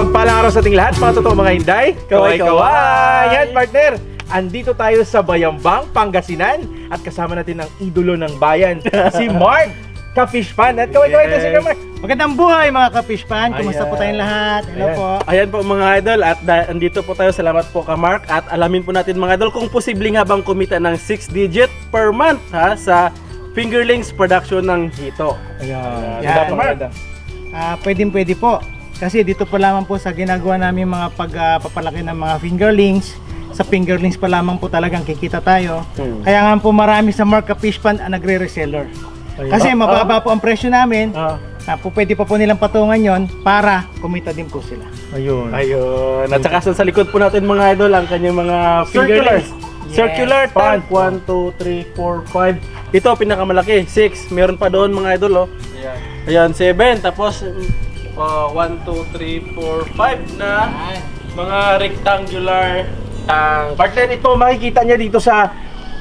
Mapagpalang araw sa ating lahat, mga totoo mga hinday. Kaway-kaway! Yan, partner! Andito tayo sa Bayambang, Pangasinan at kasama natin ang idolo ng bayan, si Mark Ka-Fish Fan. At kaway-kaway yes. Si Mark. Magandang buhay mga kapishpan. Kumusta Ayan. po tayong lahat? Hello Ayan. po. Ayan po mga idol at andito po tayo. Salamat po ka Mark at alamin po natin mga idol kung posible nga bang kumita ng 6 digit per month ha sa Fingerlings production ng Hito. Ayan. Yan. Dapat, Mark. Ah, pwedeng pwede po. Kasi dito pa lamang po sa ginagawa namin mga pagpapalaki ng mga fingerlings. Sa fingerlings pa lamang po talagang kikita tayo. Hmm. Kaya nga po marami sa Mark Kapishpan ang nagre-reseller. Ayan. Kasi Ah, mababa po ang presyo namin. Ah, Ah, po, pwede pa po nilang patungan yon para kumita din po sila. ayun. Ayun. At saka sa likod po natin mga idol ang kanyang mga Circular. fingerlings. Circular Yes. tank. 1, 2, 3, 4, 5. Ito pinakamalaki. 6. Meron pa doon mga idol oh. Ayan, 7. Tapos uh, 1, 2, 3, 4, 5 na. Mga rectangular tank. Partner, ito makikita niya dito sa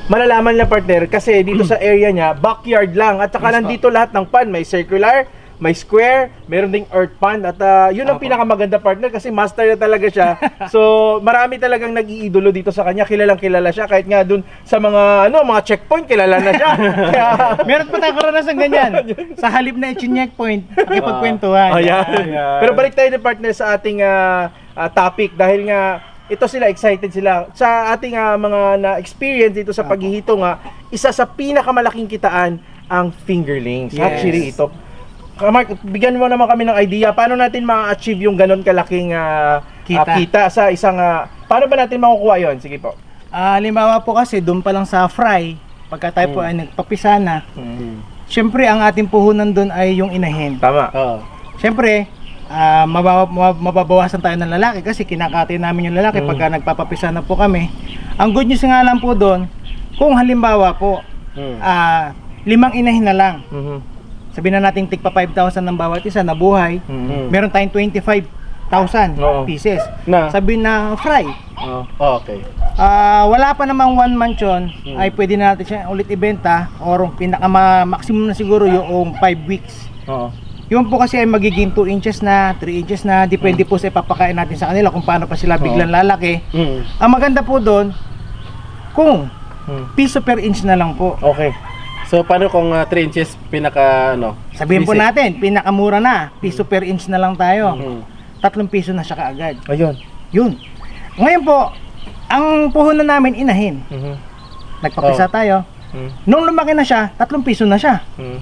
malalaman niya partner kasi dito sa area niya backyard lang. At saka nandito lahat ng pan. May circular may square, meron ding earth pan at ah, yun ang Apo. pinakamaganda partner kasi master na talaga siya. so, marami talagang nag-iidolo dito sa kanya. Kilalang kilala siya kahit nga dun sa mga ano, mga checkpoint kilala na siya. Kaya Meron pa tayong karanasan ganyan. sa halip na i-checkpoint, nakipagkwentuhan. Oh. Ayan. Pero balik tayo na partner sa ating ah, ah, topic dahil nga ito sila excited sila sa ating ah, mga na-experience dito sa paghihito nga isa sa pinakamalaking kitaan ang fingerlings. Yes. Actually ito. Ah, Mark, bigyan mo naman kami ng idea paano natin ma-achieve yung ganon kalaking ah, Kita. ah, kita sa isang ah, paano ba natin makukuha yon? Sige po. Ah, halimbawa po kasi doon pa lang sa fry, pagka tayo po ay nagpapisa na, syempre ang ating puhunan doon ay yung inahin. Tama. Oh. Syempre, ah, mababa, mab- mababawasan tayo ng lalaki kasi kinakati namin yung lalaki Mm. pagka nagpapapisa na po kami. Ang good news nga lang po doon, kung halimbawa po, Mm. ah, limang inahin na lang, Mhm. Sabihin na natin tigpa 5,000 ng bawat isa na buhay, Mhm. meron tayong 25,000 Oo. pieces. Na. Sabihin na fry, Oh. okay. Ah, wala pa namang one month yun, Hmm. ay pwede na natin siya ulit ibenta or pinaka maximum na siguro yung 5 weeks. Oo. Yun po kasi ay magiging 2 inches na, 3 inches na, depende po sa ipapakain natin sa kanila kung paano pa sila biglang lalaki. Mm. Ang maganda po doon, kung Mm. piso per inch na lang po. Okay. So paano kung 3 inches pinaka ano? Sabihin po basic? natin, pinakamura na, piso per inch na lang tayo. Mm. Tatlong piso na siya kaagad. Ayun. Yun. Ngayon po, ang puhunan namin inahin. Mhm. Nagpapisa Oh. tayo. Mm. Nung lumaki na siya, tatlong piso na siya. Mm.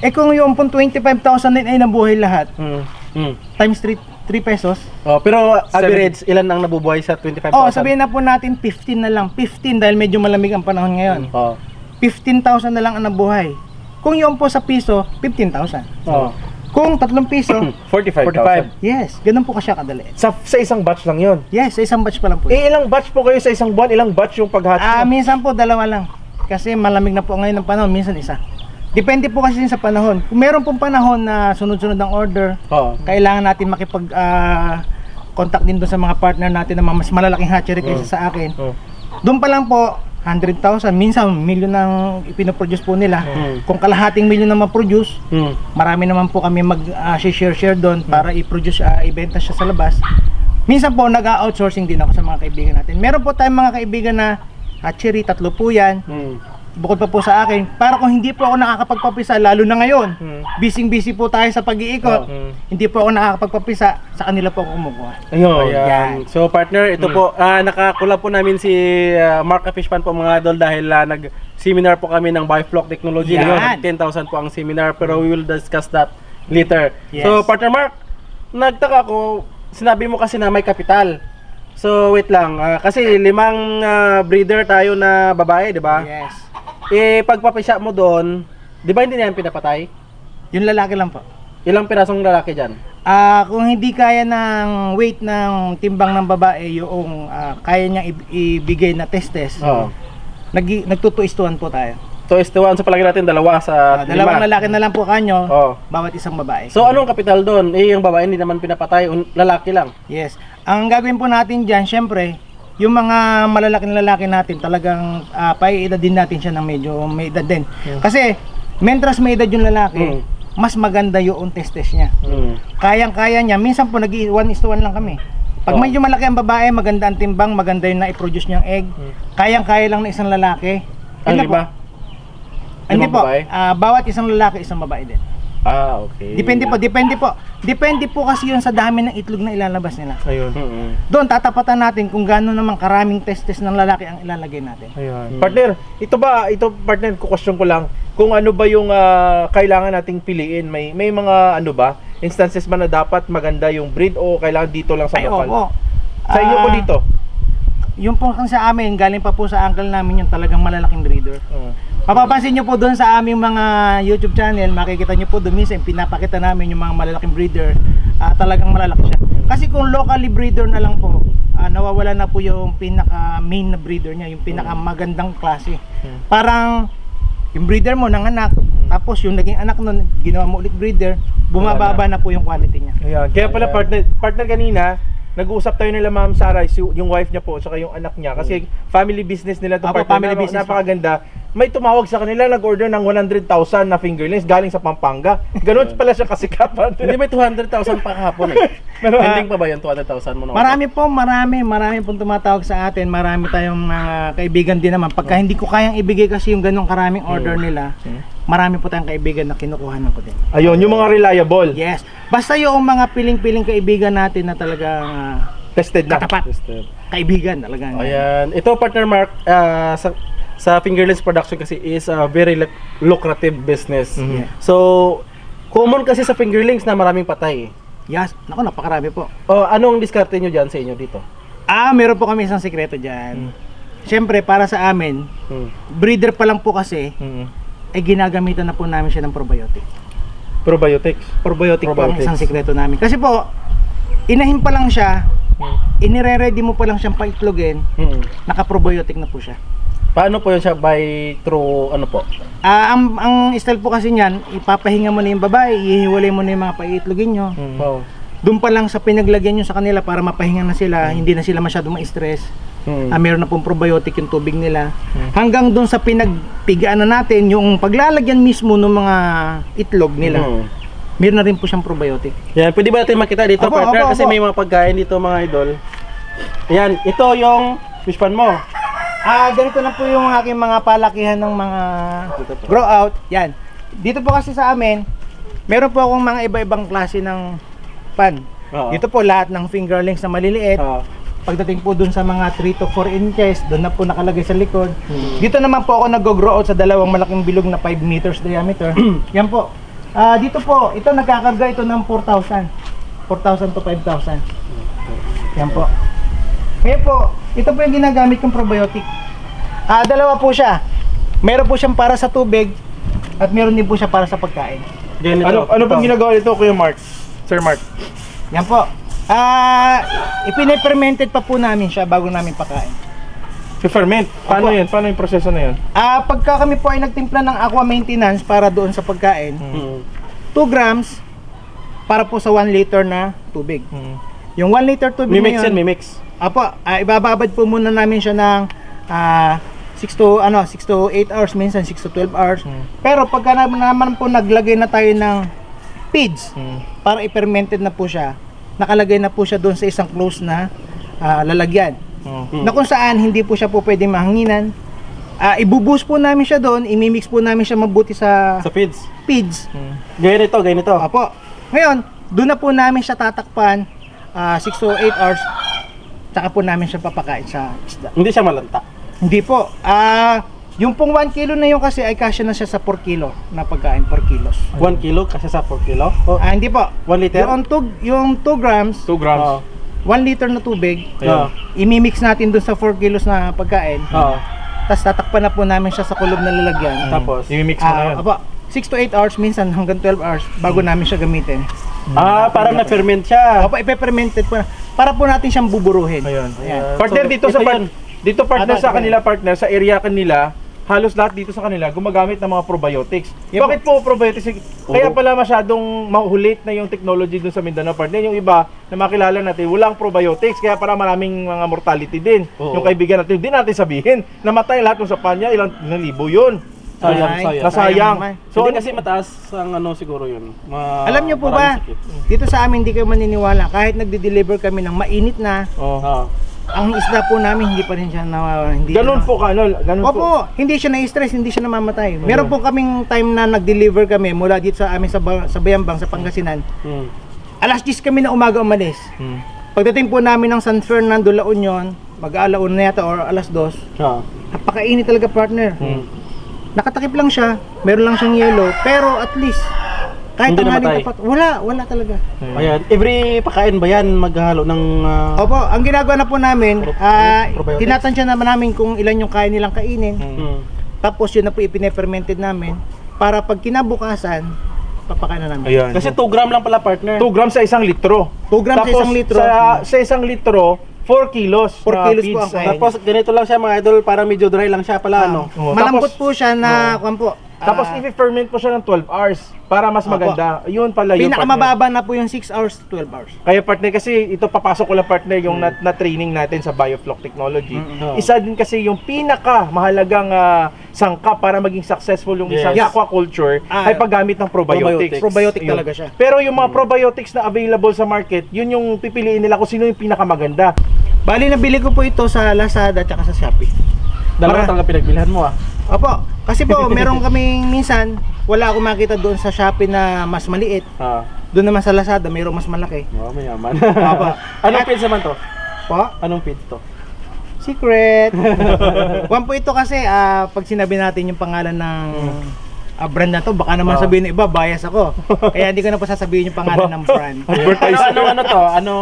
Eh kung yung pong 25,000 din ay nabuhay lahat, Mm. Mm. times 3, 3 pesos. Oh, pero average ilan ang nabubuhay sa 25,000? Oh, sabihin na po natin 15 na lang. 15 dahil medyo malamig ang panahon ngayon. Oh. 15,000 na lang ang nabuhay. Kung yung po sa piso, 15,000. Oh. Kung tatlong piso, 45,000. 45. yes, ganun po kasya kadali. Sa, sa isang batch lang yon. Yes, sa isang batch pa lang po. Eh, ilang batch po kayo sa isang buwan? Ilang batch yung paghatch? Ah, nyo? minsan po dalawa lang. Kasi malamig na po ngayon ang panahon, minsan isa. Depende po kasi sa panahon. Kung meron pong panahon na sunod-sunod ang order, Oh. kailangan natin makipag ah, contact din doon sa mga partner natin na mas malalaking hatchery kaysa sa akin. Oh. Doon pa lang po 100,000, minsan milyon ang ipinoproduce po nila. Mm. Kung kalahating milyon na ma-produce, Mm. marami naman po kami mag-share share doon para i-produce, ah, ibenta siya sa labas. Minsan po nag-outsourcing din ako sa mga kaibigan natin. Meron po tayong mga kaibigan na hatchery, tatlo po yan. Mm. Bukod pa po sa akin, para kung hindi po ako nakakapagpapisa, lalo na ngayon, Hmm. busy-busy po tayo sa pag-iikot, Hmm. hindi po ako nakakapagpapisa, sa kanila po ako kumukuha. Ayun. Ayan. Yan. So partner, ito Mm. po, ah nakakulab po namin si ah, Mark Fishpan po mga idol dahil ah, nag-seminar po kami ng Bioflock Technology. Yan. Ngayon, 10,000 po ang seminar pero we will discuss that later. Yes. So partner Mark, nagtaka ko, sinabi mo kasi na may kapital. So wait lang, ah, kasi limang ah, breeder tayo na babae, di ba? Yes. Eh pagpapisa mo doon, di ba hindi na yan pinapatay? Yung lalaki lang po. Ilang pirasong lalaki dyan? Ah, kung hindi kaya ng weight ng timbang ng babae yung ah, kaya niyang ibigay na testes, Oo. nag nagtutuistuhan po tayo. So is one, so palagi natin dalawa sa Ah, dalawang lima. lalaki na lang po kanyo, Oo. bawat isang babae. So anong kapital doon? Eh yung babae hindi naman pinapatay, un- lalaki lang. yes. Ang gagawin po natin diyan, syempre, yung mga malalaking lalaki natin, talagang uh, paiedad din natin siya ng medyo may edad din. Kasi, mentras may edad yung lalaki, Mm. mas maganda yung testes niya. Mm. Kayang-kaya niya. Minsan po nag 1 is to 1 lang kami. Pag Oo. medyo malaki ang babae, maganda ang timbang, maganda yung na-produce niyang egg. Kayang-kaya lang ng isang lalaki. Na po. lima? Hindi po. babae? Ah, bawat isang lalaki, isang babae din. Ah, okay. Depende po, depende po. Depende po kasi yun sa dami ng itlog na ilalabas nila. Ayun. Mm. Doon tatapatan natin kung gaano naman karaming testes ng lalaki ang ilalagay natin. Ayun. Partner, ito ba, ito partner, question ko lang, kung ano ba yung ah, kailangan nating piliin? May may mga ano ba, instances ba na dapat maganda yung breed o kailangan dito lang sa Ay, lokal? opo. Sa inyo po Ah, dito? Yung po sa amin, galing pa po sa uncle namin yung talagang malalaking breeder. Oo. Mapapansin nyo po doon sa aming mga YouTube channel, makikita nyo po doon minsan pinapakita namin yung mga malalaking breeder, ah, talagang malalaki siya. Kasi kung locally breeder na lang po, ah, nawawala na po yung pinaka main na breeder niya, yung pinaka magandang klase. Hmm. Parang yung breeder mo ng anak, tapos yung naging anak nun, ginawa mo ulit breeder, bumababa na po yung quality niya. Ayan. Kaya pala partner, partner kanina, nag-uusap tayo nila Ma'am Sarah, yung wife niya po, saka yung anak niya. Kasi family business nila to Apo, partner. family business. Napakaganda. May tumawag sa kanila, nag-order ng 100,000 na fingerlings galing sa Pampanga. Ganun pala siya kasikat. Hindi may 200,000 pa kahapon eh. Pero, ah, Pending pa ba yung 200,000 mo? na- Marami po, marami, marami pong tumatawag sa atin. Marami tayong mga kaibigan din naman. Pagka hindi ko kayang ibigay kasi yung ganong karaming order nila, marami po tayong kaibigan na kinukuhanan ko din. Ayun, yung mga reliable. Yes. Basta yung mga piling-piling kaibigan natin na talagang ah, Tested na. katapat. Tested. Kaibigan talaga. Ayan. Ito partner Mark, ah, sa sa fingerless production kasi is a very luc- lucrative business. Mhm. So, common kasi sa fingerlings na maraming patay. Yes. Naku, napakarami po. O, anong diskarte nyo dyan sa inyo dito? Ah, meron po kami isang sikreto dyan. Siyempre, para sa amin, Hmm. breeder pa lang po kasi, Mm. ay ginagamitan na po namin siya ng probiotic. Probiotics. Probiotic, po ang Probiotics. isang sikreto namin. Kasi po, inahin pa lang siya, inire-ready mo pa lang siyang paitlogin, Hmm. naka-probiotic na po siya. Paano po yun siya by through ano po? Ah, ang, ang style po kasi niyan, ipapahinga mo na yung babae, ihiwalay mo na yung mga paitlogin nyo. Wow. Doon pa lang sa pinaglagyan nyo sa kanila para mapahinga na sila, hindi na sila masyado ma-stress. Hmm. Ah, meron na pong probiotic yung tubig nila. Hanggang doon sa pinagpigaan na natin, yung paglalagyan mismo ng mga itlog nila, Hmm. meron na rin po siyang probiotic. Yan, pwede ba natin makita dito Apo, partner? apo, kasi apo. may mga pagkain dito mga idol. Yan, ito yung fish pan mo. Ah, ganito na po yung aking mga palakihan ng mga grow out. Yan. Dito po kasi sa amin, meron po akong mga iba-ibang klase ng pan. Oo. Dito po lahat ng fingerlings na maliliit. Oo. Pagdating po dun sa mga 3 to 4 inches, doon na po nakalagay sa likod. Hmm. Dito naman po ako nag-grow out sa dalawang malaking bilog na 5 meters diameter. Yan po. Ah, dito po, ito nagkakarga ito ng 4,000. 4,000 to 5,000. Yan po. Ngayon po, ito po yung ginagamit kong probiotic. Ah, dalawa po siya. Meron po siyang para sa tubig at meron din po siya para sa pagkain. Ganito. Ano ano pong Ito. ginagawa nito, Kuya Mark? Sir Mark. Yan po. Ah, ipine-fermented pa po namin siya bago namin pakain. ferment Paano Opo. yan? Paano yung proseso na yan? Ah, pagka kami po ay nagtimpla ng aqua maintenance para doon sa pagkain, Hmm. 2 grams para po sa 1 liter na tubig. Mm. Yung 1 liter tubig May mix na yan, yun, may mix. Apo, ah, ibababad po muna namin siya ng ah 6 to ano, 6 to 8 hours minsan 6 to 12 hours. Mm. Pero pagka na- naman po naglagay na tayo ng feeds Mm. para i-fermented na po siya, nakalagay na po siya doon sa isang close na ah, lalagyan. Mm. Hmm. Na kung saan hindi po siya po pwede mahanginan. Ah, ibubus po namin siya doon, imimix po namin siya mabuti sa Sa feeds. feeds. Mm. Ganito, ganito. Apo. Ngayon, doon na po namin siya tatakpan 6 to 8 hours. Tsaka po namin siya papakain sa isda. Hindi siya malanta. Hindi po. Ah, yung pong 1 kilo na yun kasi ay kasya na siya sa 4 kilo na pagkain per kilos. 1 kilo kasi sa 4 kilo. O, Ah, hindi po. 1 liter. Yung 2 yung 2 grams, 2 grams. Oo. 1 liter na tubig, Ayun. imimix natin doon sa 4 kilos na pagkain. Oo. Tapos tatakpan na po namin siya sa kulob na lalagyan. Tapos, I-mix mo na Ah, yun. apa, 6 to 8 hours minsan hanggang 12 hours bago namin siya gamitin. ah, parang na-ferment siya. Opo, ipe-fermented po na. Para po natin siyang buburuhin. Ayun. Ayan. Partner So, dito sa part, yun. dito partner Ano, sa ano? kanila partner sa area kanila halos lahat dito sa kanila gumagamit ng mga probiotics. Yep. Bakit po probiotics? Kaya pala masyadong mahulit na yung technology dun sa Mindanao partner. Yung iba na makilala natin, walang probiotics. Kaya para maraming mga mortality din. Oo. Yung kaibigan natin, hindi natin sabihin. Namatay lahat ng sa panya, ilang, ilang libo yun. Sayang, Ay, sayang. Nasayang. naman. So, hindi kasi mataas ang ano siguro yun. Ma- Alam niyo po ba, maraming sakit. dito sa amin hindi kayo maniniwala. Kahit nagde-deliver kami ng mainit na, Oh. Ah. ang isda po namin hindi pa rin siya na hindi Ganun po ka, ano, ganun po. Opo, hindi siya na-stress, hindi siya namamatay. Meron po kaming time na nag-deliver kami mula dito sa amin sa, Ba- sa Bayambang, sa Pangasinan. Hmm. Alas 10 kami na umaga umalis. Hmm. Pagdating po namin ng San Fernando, La Union, mag-aalaon na yata or alas 2, Ah. napakainit talaga partner. Nakatakip lang siya, meron lang siyang yellow, pero at least, kahit Hindi tanghaling namatay. tapat, wala, wala talaga. Ayan. Every pakain ba yan maghalo ng... ah, Opo, ang ginagawa na po namin, Pro- ah probiotics. tinatansya naman namin kung ilan yung kaya nilang kainin. hmm. Tapos yun na po ipine-fermented namin para pag kinabukasan, papakain na namin. Ayan. Kasi 2 gram lang pala partner. 2 grams sa isang litro. 2 grams sa Tapos, isang litro. Sa, sa isang litro, 4 kilos. 4 na kilos po ang. Tapos ganito lang siya mga idol, para medyo dry lang siya pala, ano? Oh, Malambot tapos- po siya na, kwan po, Tapos ah, i-ferment po siya ng 12 hours para mas Opo. maganda. Yun pala yung partner. pinakamababa na po yung 6 hours, 12 hours. Kaya partner kasi ito papasok ko lang partner yung na, na training natin sa Biofloc Technology. Mm. Isa din kasi yung pinaka mahalagang ah, sangkap para maging successful yung isang Yes. aquaculture Ah, ay paggamit ng probiotics. probiotics. Probiotic Yun. talaga siya. Pero yung mga probiotics na available sa market, yun yung pipiliin nila kung sino yung pinakamaganda. Bali, nabili ko po ito sa Lazada at sa Shopee. Dalawa Para- talaga pinagbilhan mo ah. Opo, kasi po, meron kaming minsan, wala akong makita doon sa Shopee na mas maliit. Ah. Doon naman sa Lazada, mayroong mas malaki. Oh, mayaman. Opo. Anong feeds naman to? Po, Anong feeds to? secret. One po ito kasi, ah, pag sinabi natin yung pangalan ng ah, brand na to, baka naman Ah. sabihin ng iba, bias ako. Kaya hindi ko na po sasabihin yung pangalan ng brand. ano, ano, ano to? Ano,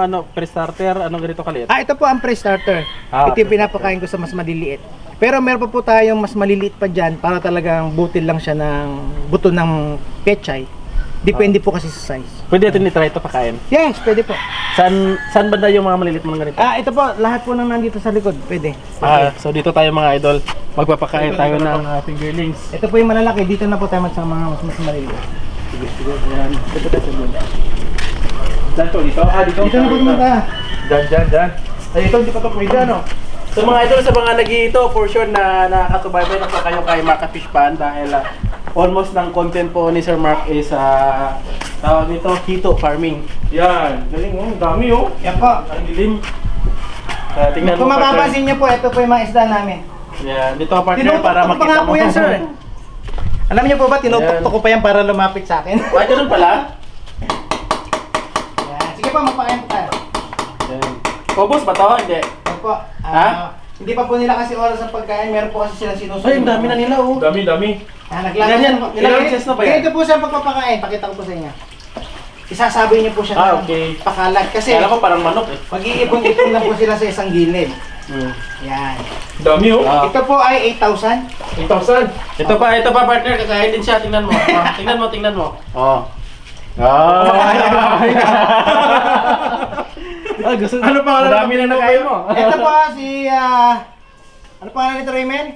ano, pre-starter? Anong ganito kaliit? Ah, ito po ang pre-starter. Ah, ito yung pinapakain ko sa mas maliliit. Pero meron pa po tayong mas maliliit pa dyan para talagang butil lang siya ng buto ng pechay. Depende po kasi sa size. Pwede natin i-try ito pakain. Yes, pwede po. Saan, saan banda yung mga maliliit ng ganito? Ah, ito po, lahat po nang nandito sa likod, pwede. Ah, so dito tayo mga idol, magpapakain tayo ng uh, fingerlings. Ito po yung malalaki, dito na po tayo sa mga mas, mas maliliit. Sige, sige, ayan. Dito tayo sa. Dito, dito. Ah, dito. Dito na po tumunta. Dyan, dyan, dyan. Ay, ito hindi pa to pwede, ano? So mga idol, sa mga nag-iito, for sure na nakakasubaybay na pa kayo kay Maka Fish Pan dahil ah, almost ng content po ni Sir Mark is uh, tawag nito, keto farming. Yan. Galing, oh. Ang dami, oh. Yan po. Ang dilim. Uh, tingnan Kung mo mapapansin niyo po, ito po yung mga isda namin. Yan, dito ka partner Tinutok para ko pa makita nga mo. po yan, sir. Alam niyo po ba, tinutok Ayan. ko pa yan para lumapit sa akin. Ay, ganun pala? Yan. Sige po, mapakain po tayo. Yan. Ubus ba to? Hindi. Po. ah, Ha? Hindi pa po nila kasi oras sa pagkain, meron po kasi silang sinusunod. Ay, ang dami na nila oh. Dami, dami. Ah, naglalagay Ilan yan? na po. Ilang inches na ba yan? Ganito po sa pagpapakain, pakita ko po sa inyo. Isasabi niyo po siya Ah, ng okay. pakalat kasi Kaya ko parang manok eh. mag-iipon-ipon lang po sila sa isang gilid. Hmm. Yan. Dami, oh. Ah. Ito po ay 8,000. 8,000. Ito pa, ito pa partner, kakain din siya. Tingnan mo. Oh, tingnan mo, tingnan mo. Oh. Oh. ah, gusto Ano pa Madami na nakain mo. Ito po si ah ano pangalan nito Raymond?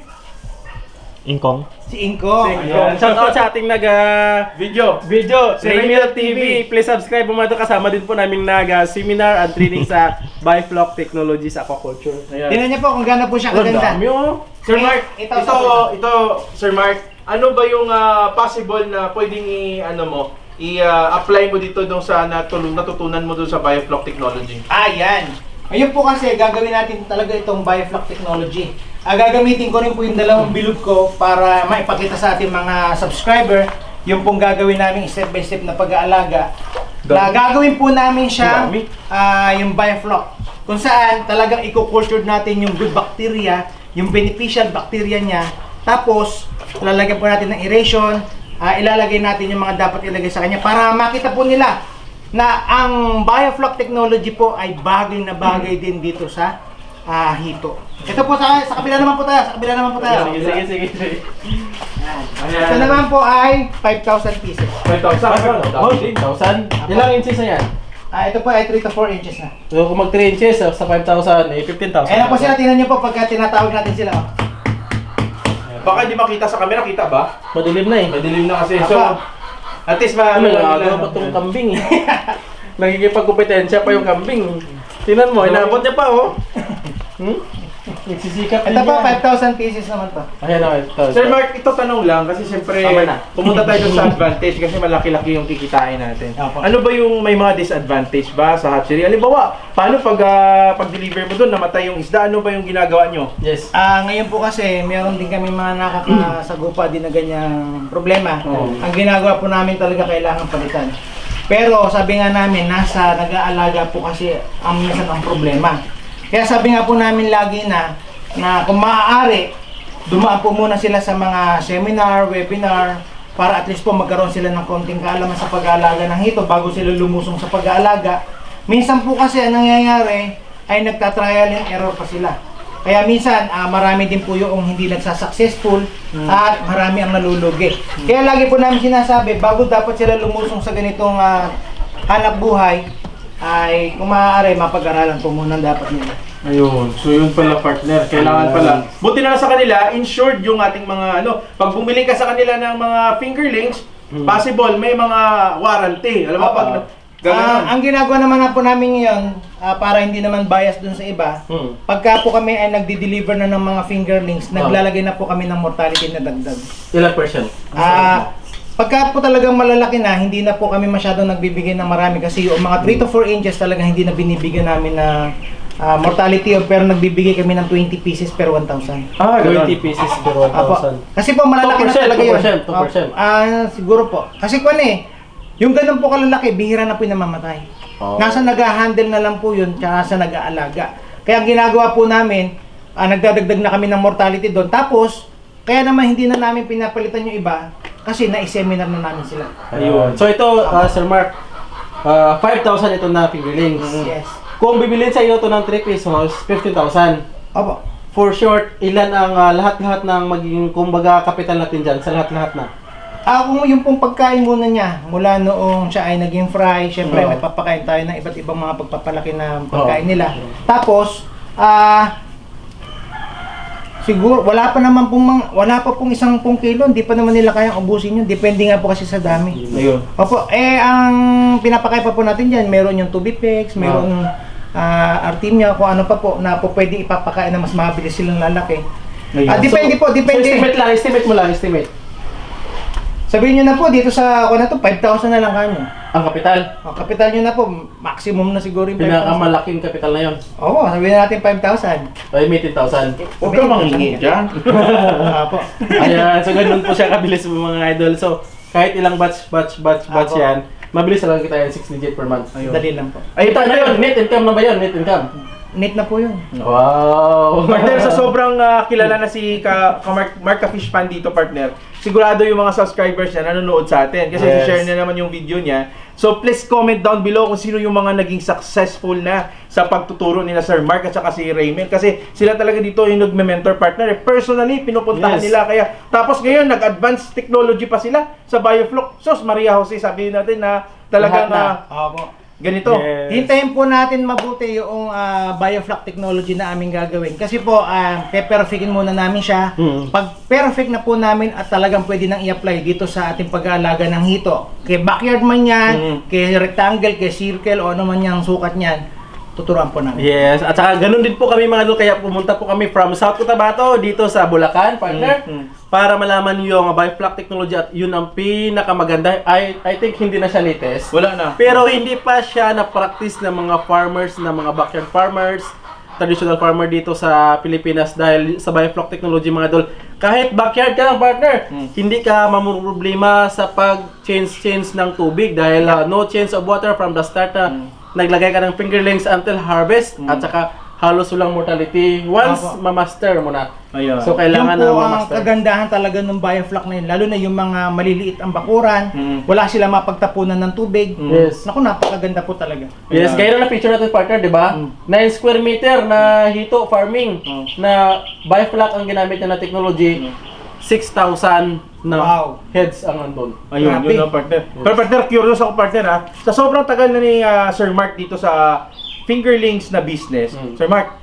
Ingkong. Si Inko. Ayan. Shout out sa ating nag ah, Video. video, Si Raymil Raymil TV. TV. Please subscribe po mga. Kasama din po namin nag ah, seminar and training sa Biflock Technologies Aquaculture. Ayan. Tingnan niyo po kung gaano po siya Ang kaganda. dami, oh. Sir Mark, ito, ito, ito, Sir Mark, ano ba yung ah, possible na pwedeng i, ano mo, i-apply mo dito dong sa natulong, natutunan mo doon sa Biofloc Technology? Ah, yan. Ngayon po kasi gagawin natin talaga itong Biofloc technology. Ah, gagamitin ko rin po yung dalawang bilog ko para maipakita sa ating mga subscriber yung pong gagawin namin step by step na pag-aalaga. Na Dami. gagawin po namin siya Dami. ah, yung Biofloc. Kung saan talagang i-culture natin yung good bacteria, yung beneficial bacteria niya. Tapos, lalagyan po natin ng aeration, ah, ilalagay natin yung mga dapat ilagay sa kanya para makita po nila na ang Biofloc technology po ay bagay na bagay din dito sa ah, hito. Ito po sa, sa kabila naman po tayo, sa kabila naman po tayo. Sige, sige, sige. sige. Yan. Ito naman po ay 5,000 pieces. 5,000. Oh, 1,000. Ilang inches na yan? Ah, ito po ay 3 to 4 inches na. So kung mag 3 inches uh, sa 5,000, eh 15,000. Ayan po sila, tingnan niyo po pagka tinatawag natin sila. Oh. Baka di makita sa camera, kita ba? Madilim na eh. Madilim na kasi. So, Apa. at least ma Ano, ano lang pa itong kambing eh. Nagkikipagkompetensya pa yung kambing. Tingnan mo, inaabot niya pa oh. Hmm? Nagsisikap Ito po, 5,000 pieces naman to. Ayan na, ito. Sir Mark, ito tanong lang kasi siyempre Tama na. pumunta tayo dun sa advantage kasi malaki-laki yung kikitain natin. Ano ba yung may mga disadvantage ba sa hatchery? Halimbawa, paano pag ah, pag-deliver mo doon namatay yung isda? Ano ba yung ginagawa nyo? Yes. Ah, ngayon po kasi meron din kami mga nakakasagupa din na ganyang problema. Oo. Ang ginagawa po namin talaga kailangan palitan. Pero sabi nga namin, nasa nag-aalaga po kasi ang minsan ang problema. Kaya sabi nga po namin lagi na, na kung maaari, dumaan po muna sila sa mga seminar, webinar, para at least po magkaroon sila ng konting kaalaman sa pag-aalaga ng hito bago sila lumusong sa pag-aalaga. Minsan po kasi ang nangyayari ay nagtatrial and error pa sila. Kaya minsan, ah, marami din po yung hindi nagsasuccessful at marami ang nalulugi. Kaya lagi po namin sinasabi, bago dapat sila lumusong sa ganitong ah, hanap buhay, ay kung maaari, mapag-aralan po muna dapat nila. Ayun. So yun pala partner, kailangan pala. Buti na lang sa kanila, insured yung ating mga ano, pag bumili ka sa kanila ng mga fingerlings, possible may mga warranty. Alam mo Opo. pag Ah, ang ginagawa naman na po namin ngayon, ah, para hindi naman bias dun sa iba, Hmm. pagka po kami ay nagdi-deliver na ng mga fingerlings, naglalagay na po kami ng mortality na dagdag. Ilang percent? Ah, pagka po talagang malalaki na, hindi na po kami masyadong nagbibigay ng marami kasi yung mga 3 to 4 inches talaga hindi na binibigyan namin na ah, mortality pero nagbibigay kami ng 20 pieces per 1,000. Ah, 20 pieces per Apo. 1,000. Kasi po malalaki na 2%, talaga yun. 2%, 2%. Ah, siguro po. Kasi kung ano eh, yung ganun po kalalaki, bihira na po yung namamatay. Oh. Nasa nag-handle na lang po yun, tsaka sa nag-aalaga. Kaya ang ginagawa po namin, ah, nagdadagdag na kami ng mortality doon. Tapos, kaya naman hindi na namin pinapalitan yung iba, kasi na-seminar na namin sila. Ayun. So ito, ah, Sir Mark, ah, 5,000 ito na fingerlings. Yes. Kung bibilin sa iyo ito ng 3 pesos, 15,000. Opo. For short, ilan ang ah, lahat-lahat ng magiging kumbaga kapital natin dyan sa lahat-lahat na? Ah, kung yung pong pagkain muna niya, mula noong siya ay naging fry, syempre Oo. may papakain tayo ng iba't ibang mga pagpapalaki na pagkain nila. Tapos, ah, siguro, wala pa naman pong, mga- wala pa pong isang pong kilo, hindi pa naman nila kayang ubusin yun. Depende nga po kasi sa dami. Ayun. Opo, eh, ang pinapakain pa po natin dyan, meron yung Tubipex, meron ah, Artemia, kung ano pa po, na po pwede ipapakain na mas mabilis silang lalaki. Ayun. Ah, depende po, So, depende. estimate lang, estimate mo lang, estimate. Sabihin nyo na po, dito sa, ako na to, 5,000 na lang kanyo. Ang kapital. O, kapital nyo na po, maximum na siguro yung 5,000. Pinakamalaking kapital na yon. Oo, sabihin natin 5,000. Ay, may 10,000. Huwag ka manghingi dyan. Ah, po. Ayan, so ganun po siya kabilis mga idol. So, kahit ilang batch, batch, batch, batch Apo. yan, mabilis lang kita yan, 6 digit per month. Ayun. Dali lang po. Ay, Ito, ano yun? Net income na ba yun? Net income? Neat na po yun. Wow! Partner, sa sobrang ah, kilala na si ka, ka Mark, Mark ka Fish Fan dito, partner, sigurado yung mga subscribers niya nanonood sa atin. Kasi Yes. share niya naman yung video niya. So please comment down below kung sino yung mga naging successful na sa pagtuturo nila Sir Mark at saka si Raymond. Kasi sila talaga dito yung nagme-mentor partner. Personally, pinupuntahan Yes. nila. Kaya, tapos ngayon, nag-advanced technology pa sila sa Biofloc. Sos, Maria Jose, sabihin natin na talagang Lahat na. ah, Opo. Ganito. Yes. Hintayin po natin mabuti yung ah, biofloc technology na aming gagawin. Kasi po, uh, pe-perfectin muna namin siya. Mm. Pag perfect na po namin at talagang pwede nang i-apply dito sa ating pag-aalaga ng hito. Kay backyard man yan, Mm. kay rectangle, kay circle, o ano man yung sukat niyan, tuturuan po namin. Yes, at saka ganun din po kami mga idol, kaya pumunta po kami from South Cotabato dito sa Bulacan, partner, Mm, mm. para malaman yung biofloc technology at yun ang pinakamaganda. I, I think hindi na siya latest. Wala na. Pero hindi pa siya na-practice ng mga farmers, ng mga backyard farmers, traditional farmer dito sa Pilipinas dahil sa biofloc technology mga idol. Kahit backyard ka lang partner, Mm. hindi ka mamumroblema sa pag-change-change ng tubig dahil uh, no change of water from the start na Mm. Naglagay ka ng fingerlings until harvest Mm. at saka halos walang mortality once Apo. ma-master mo na. Ayun. So kailangan na po ang ma-master. kagandahan talaga ng biofloc na yun. Lalo na yung mga maliliit ang bakuran, Mm. wala sila mapagtapunan ng tubig. Mm. Yes. Naku, napakaganda po talaga. Yes, Ayan. gaya na picture natin partner, di ba? Mm. 9 square meter na hito farming Mm. na biofloc ang ginamit niya na technology. 6,000 na Wow. heads ang andun. Ayun, Grabe. yun ang partner. Pero partner, curious ako partner ha. Sa sobrang tagal na ni ah, Sir Mark dito sa fingerlings na business. Mm. Sir Mark,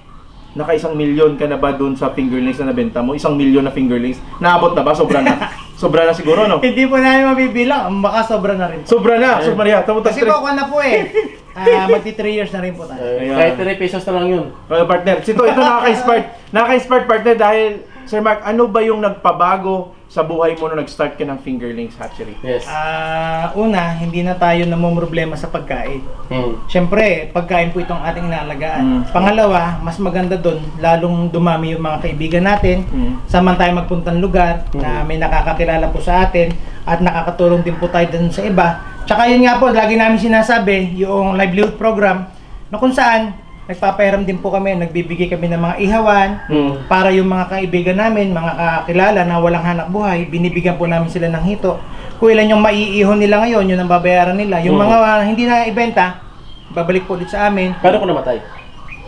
naka isang milyon ka na ba doon sa fingerlings na nabenta mo? Isang milyon na fingerlings? Naabot na ba? Sobra na. Sobra na siguro, no? Hindi po namin mabibilang, baka sobra na rin. Sobra na. So Maria, tamutan Kasi po, ako na po eh. Ah, magti 3 years na rin po tayo. Kahit 3 pesos na lang yun. Well, partner, ito, ito nakaka-inspired. Nakaka-inspired partner dahil, Sir Mark, ano ba yung nagpabago sa buhay mo nung nag-start ka ng Fingerlings Hatchery? Yes. Ah, una, hindi na tayo namumroblema sa pagkain. Hmm. Siyempre, pagkain po itong ating inaalagaan. Mm. Pangalawa, mas maganda doon, lalong dumami yung mga kaibigan natin. Mm. Saan man tayo magpuntang lugar na may nakakakilala po sa atin at nakakatulong din po tayo dun sa iba. Tsaka yun nga po, lagi namin sinasabi, yung livelihood program na kung saan nagpapahiram din po kami, nagbibigay kami ng mga ihawan Mm. para yung mga kaibigan namin, mga kakilala na walang hanap buhay, binibigyan po namin sila ng hito. Kung ilan yung maiihon nila ngayon, yun ang babayaran nila. Yung Mm. mga uh, hindi na ibenta, babalik po ulit sa amin. Paano ko namatay?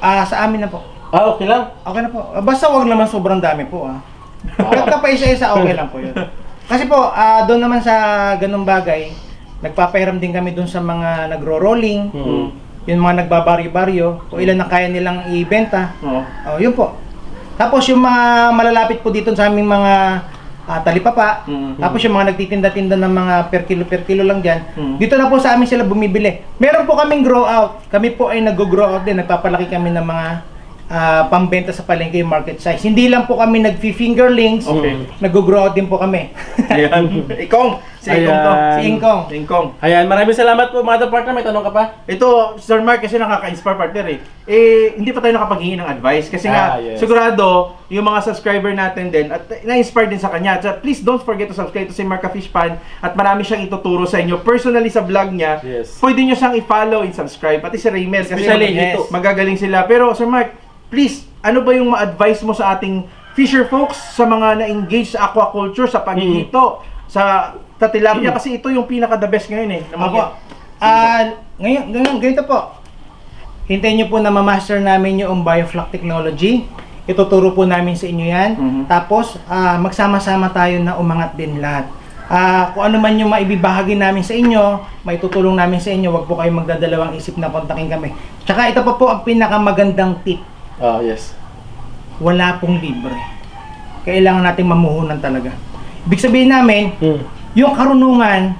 Ah, sa amin na po. Ah, okay lang. Okay na po. Ah, Basta wag naman sobrang dami po ah. Pagka pa isa-isa, okay lang po yun. Kasi po, ah, doon naman sa ganung bagay, nagpapahiram din kami doon sa mga nagro-rolling, Hmm. yung mga nagbabaryo-baryo, kung ilan na kaya nilang ibenta. Oo. Oh, yun po. Tapos yung mga malalapit po dito sa aming mga ah, talipapa, Mm. tapos yung mga nagtitinda-tinda ng mga per kilo per kilo lang dyan, Mm. dito na po sa amin sila bumibili. Meron po kaming grow out. Kami po ay nag-grow out din, nagpapalaki kami ng mga ah, pambenta sa palengke yung market size. Hindi lang po kami nag-fingerlings, Okay. nag-grow out din po kami. Ayan. Ikong. Si Ikong to. Ayan. si Ingkong. Si Ingkong. Ayan, maraming salamat po mga partner. May tanong ka pa? Ito, Sir Mark, kasi nakaka-inspire partner eh. Eh, hindi pa tayo nakapaghingi ng advice. Kasi nga, Ah, yes. sigurado, yung mga subscriber natin din, at na-inspire din sa kanya. So, please don't forget to subscribe to si Mark Fish Pan at marami siyang ituturo sa inyo. Personally sa vlog niya, Yes. pwede nyo siyang i-follow and subscribe. Pati si Raymel. Kasi Especially mag- ito. magagaling sila. Pero, Sir Mark, please, ano ba yung ma-advise mo sa ating fisher folks sa mga na-engage sa aquaculture, sa paghihito, sa tatilapia? Kasi ito yung pinaka-the best ngayon eh. na Opo. Ah, ngayon, ngayon, ganito po. Hintayin niyo po na ma-master namin yung biofloc technology. Ituturo po namin sa inyo yan. Mhm. Tapos, ah, magsama-sama tayo na umangat din lahat. Ah, kung ano man yung maibibahagi namin sa inyo, maitutulong namin sa inyo, wag po kayong magdadalawang isip na kontakin kami. Tsaka ito pa po ang pinakamagandang tip. Ah, yes. Wala pong libre. Kailangan nating mamuhunan talaga. Ibig sabihin namin, Hmm. Yung karunungan,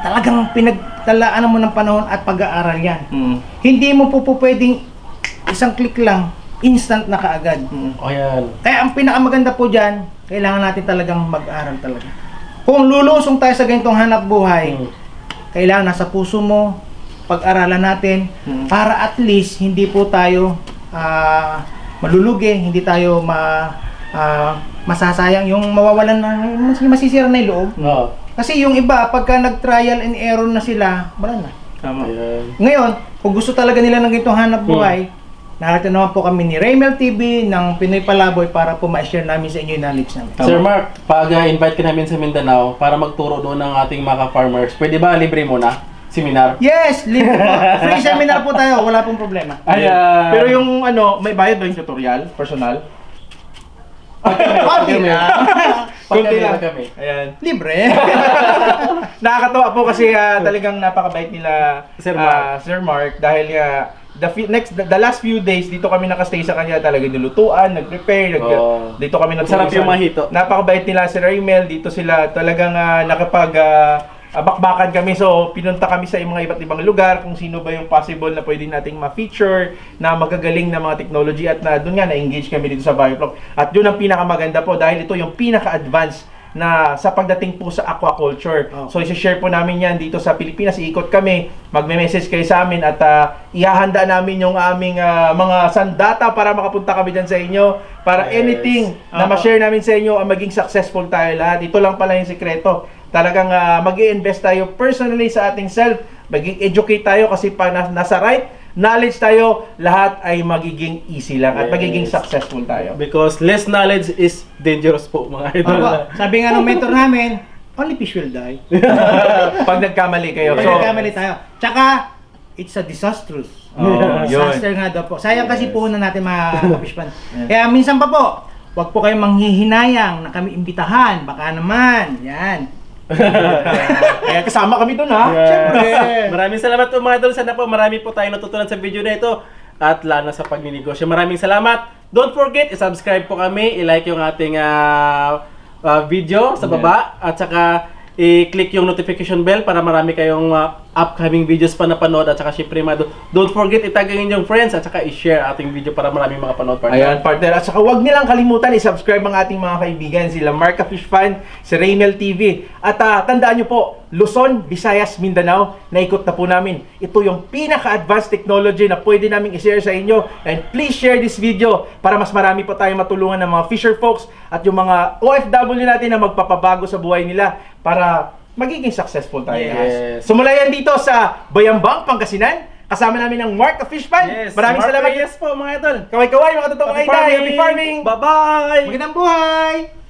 talagang pinagtalaan mo ng panahon at pag-aaral yan. Mm. Hindi mo po po pwedeng isang click lang, instant na kaagad. Mm. Ayan. Kaya ang pinakamaganda po dyan, kailangan natin talagang mag-aral talaga. Kung lulusong tayo sa ganitong hanap buhay, Hmm. kailangan nasa puso mo, pag-aralan natin, Mm. para at least hindi po tayo ah, malulugi, hindi tayo ma, ah, masasayang, yung mawawalan na, mas- masisira na yung loob. Oo. Kasi yung iba, pagka nag-trial and error na sila, wala na. Tama. Ayan. Ngayon, kung gusto talaga nila ng ganitong hanap buhay, narito naman po kami ni Raymel TV ng Pinoy Palaboy para po ma-share namin sa inyo yung knowledge namin. Tama. Sir Mark, pag uh, invite ka namin sa Mindanao para magturo doon ng ating mga farmers, pwede ba libre muna? Seminar? Yes, libre po. Free seminar po tayo, wala pong problema. Ayan. Pero yung ano, may bayad ba yung tutorial? Personal? Konti lang. Kunti lang. kami. Ayan. Libre. Nakakatawa po kasi ah, talagang napakabait nila Sir ah, Mark. Sir Mark dahil nga the few, next the, the last few days dito kami nakastay sa kanya talaga nilutuan, nag-prepare, nag, Oo. dito kami nag Sarap yung mahito. Napakabait nila si Raymel dito sila talagang ah, nakapag ah, ah, bakbakan kami so pinunta kami sa mga iba't ibang lugar kung sino ba yung possible na pwede nating ma-feature na magagaling na mga technology at na doon nga na-engage kami dito sa Bioflock at yun ang pinakamaganda po dahil ito yung pinaka-advanced na sa pagdating po sa aquaculture. Oh. So i-share po namin yan dito sa Pilipinas. Iikot kami, magme-message kayo sa amin at ah, ihahanda namin yung aming ah, mga sandata para makapunta kami dyan sa inyo para Yes. anything na Opo. ma-share namin sa inyo ang maging successful tayo lahat. Ito lang pala yung sikreto. Talagang mag invest tayo personally sa ating self. Mag-educate tayo kasi nas- nasa right knowledge tayo, lahat ay magiging easy lang at Yes. magiging successful tayo. Because less knowledge is dangerous po mga idol. Opo, sabi nga ng mentor namin, only fish will die. pag nagkamali kayo. Pag So, nagkamali tayo. Tsaka, it's a disastrous. Oh, yun. Disaster nga daw po. Sayang kasi Yes. puhunan natin mga kapishpan. Kaya minsan pa po, wag po kayong manghihinayang na kami imbitahan. Baka naman. Yan. Kaya kasama kami dun ha. Yeah. Siyempre. Maraming salamat po mga idol. Sana po marami po tayong natutunan sa video na ito. At lalo sa pagninegosyo. Maraming salamat. Don't forget, i-subscribe po kami. I-like yung ating ah, ah, video sa baba. At saka i-click yung notification bell para marami kayong uh, upcoming videos pa na panood at saka syempre mga do- don't forget itag ang inyong friends at saka i-share ating video para maraming mga panood partner. Ayan, partner. At saka huwag nilang kalimutan i-subscribe ang ating mga kaibigan, sila Marka Fish Fan, si Raymel TV. At ah, tandaan nyo po, Luzon, Visayas, Mindanao, naikot na po namin. Ito yung pinaka-advanced technology na pwede namin i-share sa inyo. And please share this video para mas marami pa tayong matulungan ng mga fisher folks at yung mga OFW natin na magpapabago sa buhay nila para magiging successful tayo. Yes. Sumula yan dito sa Bayambang, Pangasinan. Kasama namin ang Mark of Fish Fan. Maraming Mark salamat. Reyes po mga idol. Kaway-kaway mga totoong Happy idol. Happy farming. Bye-bye! Magandang buhay!